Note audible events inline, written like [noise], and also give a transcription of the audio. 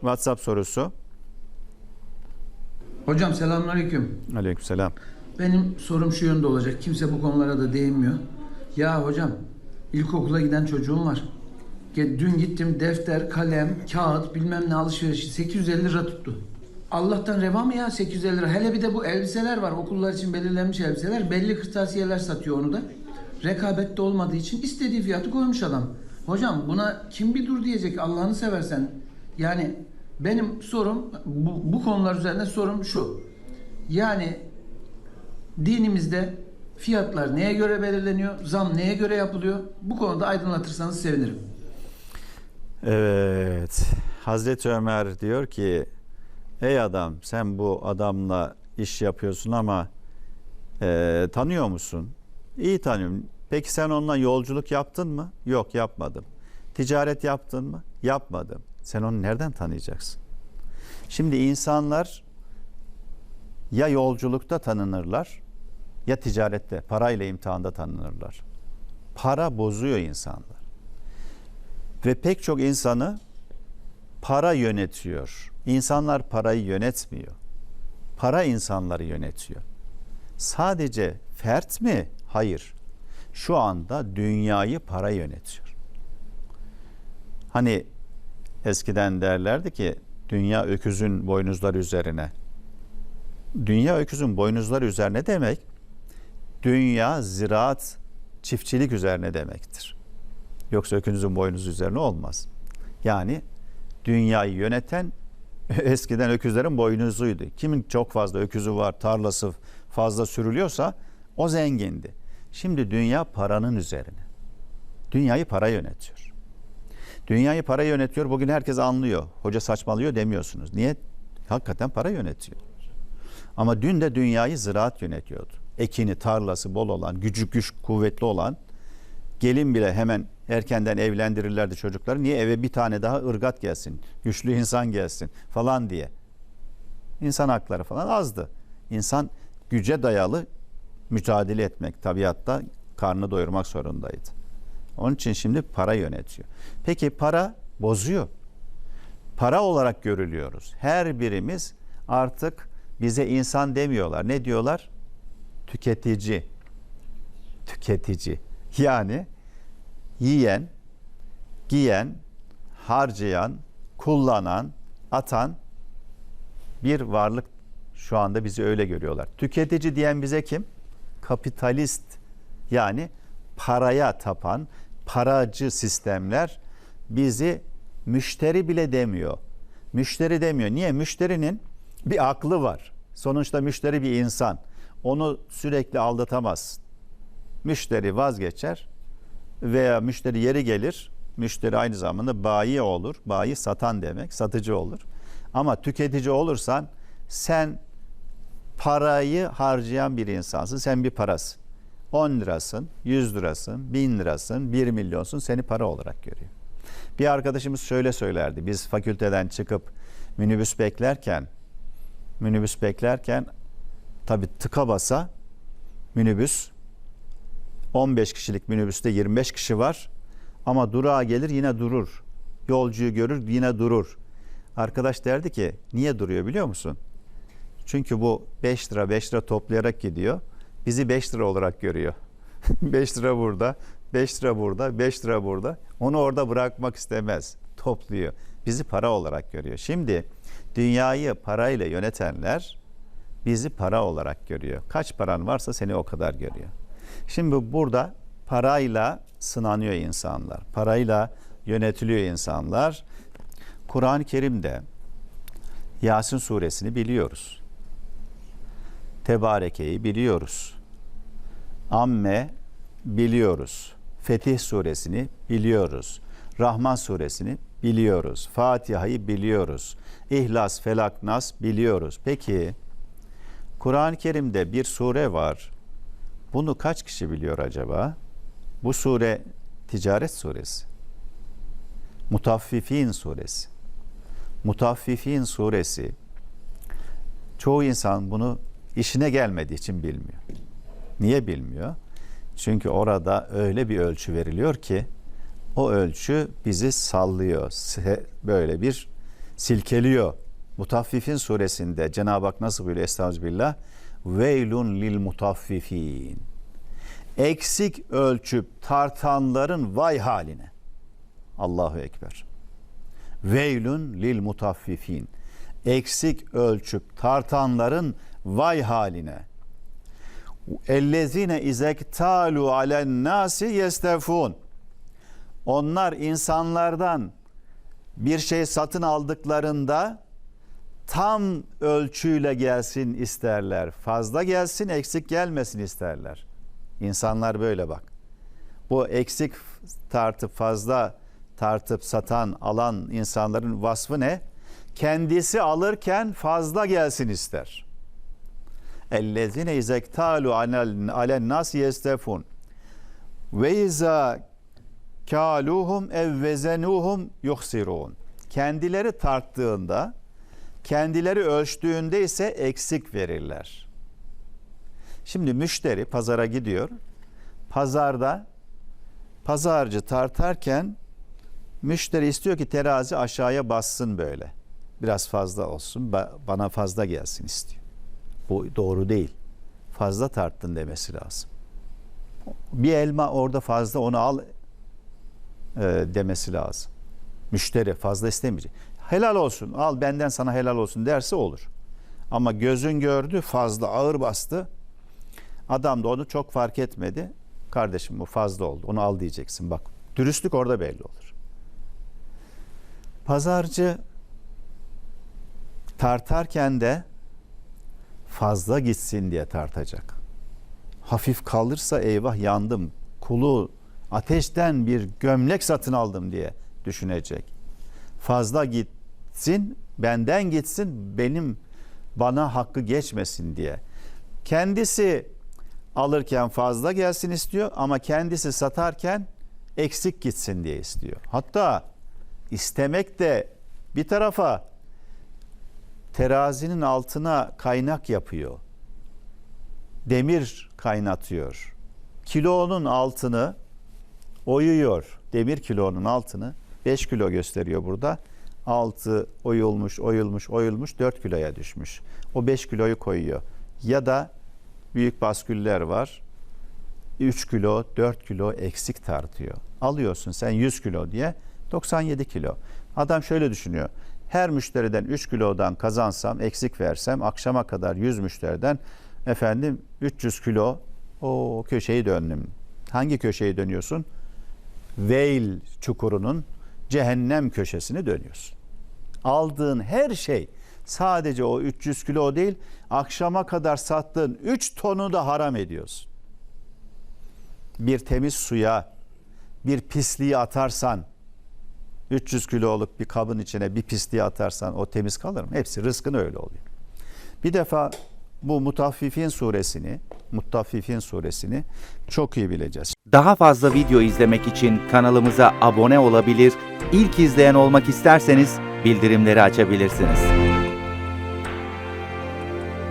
WhatsApp sorusu. Hocam selamünaleyküm. Aleykümselam. Benim sorum şu yönde olacak. Kimse bu konulara da değinmiyor. Ya hocam ilkokula giden çocuğum var. Dün gittim defter, kalem, kağıt bilmem ne alışverişi 850 lira tuttu. Allah'tan reva mı ya 850 lira? Hele bir de bu elbiseler var. Okullar için belirlenmiş elbiseler. Belli kırtasiyeler satıyor onu da. Rekabette olmadığı için istediği fiyatı koymuş adam. Hocam buna kim bir dur diyecek Allah'ını seversen. Yani benim sorum bu, bu konular üzerine sorum şu. Yani dinimizde fiyatlar neye göre belirleniyor? Zam neye göre yapılıyor? Bu konuda aydınlatırsanız sevinirim. Evet. Hazreti Ömer diyor ki ey adam sen bu adamla iş yapıyorsun ama e, tanıyor musun? İyi tanıyorum. Peki sen onunla yolculuk yaptın mı? Yok yapmadım. Ticaret yaptın mı? Yapmadım. Sen onu nereden tanıyacaksın? Şimdi insanlar ya yolculukta tanınırlar ya ticarette, parayla imtihanda tanınırlar. Para bozuyor insanlar. Ve pek çok insanı para yönetiyor. İnsanlar parayı yönetmiyor. Para insanları yönetiyor. Sadece fert mi? Hayır. Şu anda dünyayı para yönetiyor. Hani eskiden derlerdi ki dünya öküzün boynuzları üzerine. Dünya öküzün boynuzları üzerine demek dünya ziraat çiftçilik üzerine demektir. Yoksa öküzün boynuzu üzerine olmaz. Yani dünyayı yöneten [laughs] eskiden öküzlerin boynuzuydu. Kimin çok fazla öküzü var, tarlası fazla sürülüyorsa o zengindi. Şimdi dünya paranın üzerine. Dünyayı para yönetiyor. Dünyayı para yönetiyor. Bugün herkes anlıyor. Hoca saçmalıyor demiyorsunuz. Niye? Hakikaten para yönetiyor. Ama dün de dünyayı ziraat yönetiyordu. Ekini, tarlası bol olan, gücü güç kuvvetli olan gelin bile hemen erkenden evlendirirlerdi çocukları. Niye eve bir tane daha ırgat gelsin, güçlü insan gelsin falan diye. İnsan hakları falan azdı. İnsan güce dayalı mücadele etmek tabiatta karnı doyurmak zorundaydı. Onun için şimdi para yönetiyor. Peki para bozuyor. Para olarak görülüyoruz. Her birimiz artık bize insan demiyorlar. Ne diyorlar? Tüketici. Tüketici. Yani yiyen, giyen, harcayan, kullanan, atan bir varlık şu anda bizi öyle görüyorlar. Tüketici diyen bize kim? Kapitalist yani paraya tapan paracı sistemler bizi müşteri bile demiyor. Müşteri demiyor. Niye? Müşterinin bir aklı var. Sonuçta müşteri bir insan. Onu sürekli aldatamazsın. Müşteri vazgeçer veya müşteri yeri gelir. Müşteri aynı zamanda bayi olur. Bayi satan demek, satıcı olur. Ama tüketici olursan sen parayı harcayan bir insansın. Sen bir parasın. 10 lirasın, 100 lirasın, 1000 lirasın, 1 milyonsun seni para olarak görüyor. Bir arkadaşımız şöyle söylerdi. Biz fakülteden çıkıp minibüs beklerken minibüs beklerken tabi tıka basa minibüs 15 kişilik minibüste 25 kişi var ama durağa gelir yine durur. Yolcuyu görür yine durur. Arkadaş derdi ki niye duruyor biliyor musun? Çünkü bu 5 lira 5 lira toplayarak gidiyor. Bizi 5 lira olarak görüyor. [laughs] 5 lira burada, 5 lira burada, 5 lira burada. Onu orada bırakmak istemez. Topluyor. Bizi para olarak görüyor. Şimdi dünyayı parayla yönetenler bizi para olarak görüyor. Kaç paran varsa seni o kadar görüyor. Şimdi burada parayla sınanıyor insanlar. Parayla yönetiliyor insanlar. Kur'an-ı Kerim'de Yasin suresini biliyoruz. Tebareke'yi biliyoruz. Amme biliyoruz. Fetih suresini biliyoruz. Rahman suresini biliyoruz. Fatiha'yı biliyoruz. İhlas, Felak, Nas biliyoruz. Peki Kur'an-ı Kerim'de bir sure var. Bunu kaç kişi biliyor acaba? Bu sure Ticaret suresi. Mutaffifin suresi. Mutaffifin suresi. Çoğu insan bunu işine gelmediği için bilmiyor. Niye bilmiyor? Çünkü orada öyle bir ölçü veriliyor ki o ölçü bizi sallıyor. Böyle bir silkeliyor. Mutaffifin suresinde Cenab-ı Hak nasıl buyuruyor Estağfirullah? Veylun lil mutaffifin. Eksik ölçüp tartanların vay haline. Allahu Ekber. Veylun lil mutaffifin. Eksik ölçüp tartanların vay haline. Ellezine izektalu alen nasi yestefun. Onlar insanlardan bir şey satın aldıklarında tam ölçüyle gelsin isterler. Fazla gelsin, eksik gelmesin isterler. İnsanlar böyle bak. Bu eksik tartıp fazla tartıp satan, alan insanların vasfı ne? Kendisi alırken fazla gelsin ister. Ellezine izektalu alen nas yestefun. Ve izâ kâluhum ev vezenuhum. Kendileri tarttığında, kendileri ölçtüğünde ise eksik verirler. Şimdi müşteri pazara gidiyor. Pazarda pazarcı tartarken müşteri istiyor ki terazi aşağıya bassın böyle. Biraz fazla olsun, ba- bana fazla gelsin istiyor. Bu doğru değil. Fazla tarttın demesi lazım. Bir elma orada fazla onu al e, demesi lazım. Müşteri fazla istemeyecek. Helal olsun al benden sana helal olsun derse olur. Ama gözün gördü fazla ağır bastı. Adam da onu çok fark etmedi. Kardeşim bu fazla oldu onu al diyeceksin bak. Dürüstlük orada belli olur. Pazarcı tartarken de fazla gitsin diye tartacak. Hafif kalırsa eyvah yandım. Kulu ateşten bir gömlek satın aldım diye düşünecek. Fazla gitsin, benden gitsin, benim bana hakkı geçmesin diye. Kendisi alırken fazla gelsin istiyor ama kendisi satarken eksik gitsin diye istiyor. Hatta istemek de bir tarafa terazinin altına kaynak yapıyor. Demir kaynatıyor. Kilonun altını oyuyor. Demir kilonun altını 5 kilo gösteriyor burada. Altı oyulmuş, oyulmuş, oyulmuş 4 kiloya düşmüş. O 5 kiloyu koyuyor. Ya da büyük basküller var. 3 kilo, 4 kilo eksik tartıyor. Alıyorsun sen 100 kilo diye 97 kilo. Adam şöyle düşünüyor. Her müşteriden 3 kilodan kazansam, eksik versem akşama kadar 100 müşteriden efendim 300 kilo o köşeyi döndüm. Hangi köşeyi dönüyorsun? Veil çukurunun cehennem köşesini dönüyorsun. Aldığın her şey sadece o 300 kilo değil, akşama kadar sattığın 3 tonu da haram ediyorsun. Bir temiz suya bir pisliği atarsan 300 kiloluk bir kabın içine bir pisliği atarsan o temiz kalır mı? Hepsi rızkın öyle oluyor. Bir defa bu Mutaffifin suresini, Mutaffifin suresini çok iyi bileceğiz. Daha fazla video izlemek için kanalımıza abone olabilir, ilk izleyen olmak isterseniz bildirimleri açabilirsiniz.